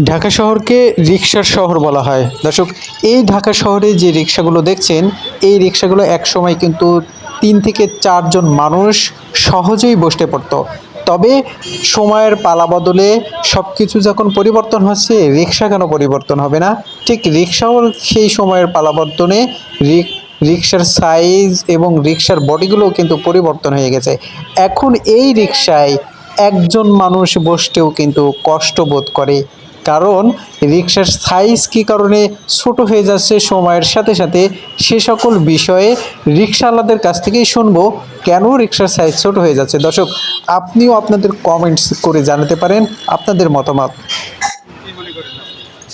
ঢাকা শহরকে রিক্সার শহর বলা হয়। দর্শক, এই ঢাকা শহরে যে রিক্সাগুলো দেখছেন, এই রিক্সাগুলো একসময় কিন্তু তিন থেকে চারজন মানুষ সহজেই বসতে পড়তো তবে সময়ের পালা বদলে সব কিছু যখন পরিবর্তন হচ্ছে রিক্সা কেন পরিবর্তন হবে না? ঠিক রিক্সাও সেই সময়ের পালাবর্তনে রিক রিক্সার সাইজ এবং রিক্সার বডিগুলোও কিন্তু পরিবর্তন হয়ে গেছে। এখন এই রিক্সায় একজন মানুষ বসতেও কিন্তু কষ্ট বোধ করে। কারণ রিক্সার সাইজ কী কারণে ছোট হয়ে যাচ্ছে সময়ের সাথে সাথে সে সকল বিষয়ে রিক্সাওয়ালাদের কাছ থেকেই শুনব কেন রিক্সার সাইজ ছোট হয়ে যাচ্ছে। দর্শক, আপনিও আপনাদের কমেন্টস করে জানাতে পারেন আপনাদের মতামত।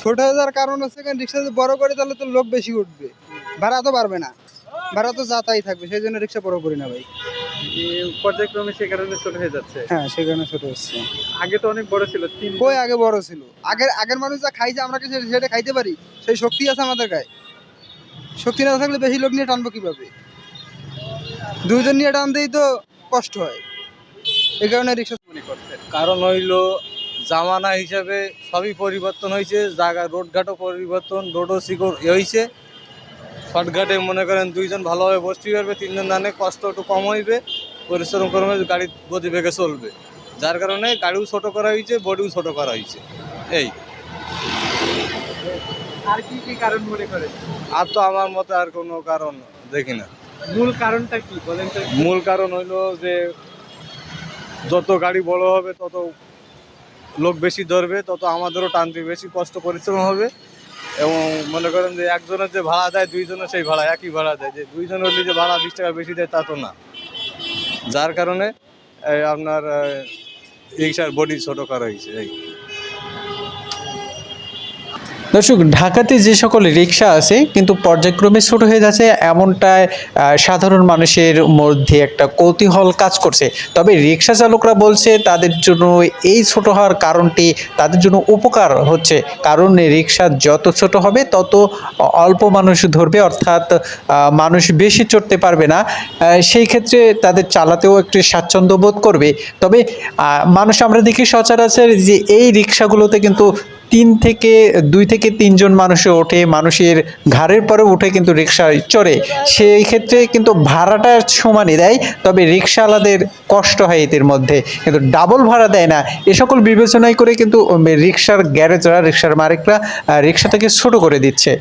ছোট হয়ে যাওয়ার কারণ হচ্ছে কারণ রিক্সা যদি বড় করে তাহলে তো লোক বেশি উঠবে। ভাড়া তো বাড়বে না। ভাড়া তো যাতাই থাকবে, সেই জন্য রিক্সা বড় করি না ভাই। পর্যায়ক্রমে সে কারণে ছোট হয়ে যাচ্ছে। হ্যাঁ সেই কারণে ছোট হচ্ছে। আগে তো অনেক বড় ছিল তিন কই আগে বড় ছিল? আগের আগের মানুষ যা খাইছে আমরা কি সে- সেটা খাইতে পারি? সেই শক্তি আছে আমাদের গায়ে। শক্তি না থাকলে বেশি লোক নিয়ে টানবো কীভাবে? দুইজন নিয়ে টানতেই তো কষ্ট হয়। এই কারণে রিক্সা মনে করছেন কারণ হইল জামানা হিসাবে সবই পরিবর্তন হয়েছে জায়গা রোডঘাটও পরিবর্তন রোডও শিকড় হয়েছে শর্টঘাটে মনে করেন দুইজন ভালোভাবে বসতে পারবে তিনজন জানে কষ্ট একটু কম হইবে পরিশ্রম করবে গাড়ির গতি বেগে চলবে। যার কারণে গাড়িও ছোট করা হয়েছে বডিও ছোট করা হয়েছে। এই। আর কি কি কারণ মনে করেন? আর তো আমার মতে আর কোনো কারণ দেখি না। মূল কারণটা কি বলেন তো? মূল কারণ হইল যে যত গাড়ি বড় হবে তত লোক বেশি ধরবে তত আমাদেরও টানতে বেশি কষ্ট পরিশ্রম হবে। এবং মনে করেন যে একজনের যে ভাড়া দেয়, দুইজনের সেই ভাড়া, একই ভাড়া দেয়। যে দুইজন হলে যে ভাড়া বিশ টাকা বেশি দেয়, তা তো না। যার কারণে আপনার রিক্সার বডি ছোটো করা হয়েছে, এই। দর্শক, ঢাকাতে যে সকল রিক্সা আছে কিন্তু পর্যায়ক্রমে ছোট হয়ে যাচ্ছে এমনটায় সাধারণ মানুষের মধ্যে একটা কৌতূহল কাজ করছে। তবে রিক্সা চালকরা বলছে, তাদের জন্য এই ছোট হওয়ার কারণটি তাদের জন্য উপকার হচ্ছে। কারণ রিক্সা যত ছোট হবে, তত অল্প মানুষ ধরবে, অর্থাৎ মানুষ বেশি চড়তে পারবে না। সেই ক্ষেত্রে তাদের চালাতেও একটু স্বাচ্ছন্দ্য বোধ করবে। তবে মানুষ আমরা দেখি সচরাচর যে এই রিক্সাগুলোতে কিন্তু তিন থেকে, দুই থেকে তিনজন মানুষে ওঠে, মানুষের ঘাড়ের পরে উঠে কিন্তু রিক্সায় চড়ে। সেই ক্ষেত্রে কিন্তু ভাড়াটা সমানই দেয়, তবে রিক্সাওয়ালাদের কষ্ট হয় এদের মধ্যে। কিন্তু ডাবল ভাড়া দেয় না। এ সকল বিবেচনায় করে কিন্তু রিক্সার গ্যারেজরা রিক্সার মালিকরা রিক্সা থেকে ছোটো করে দিচ্ছে।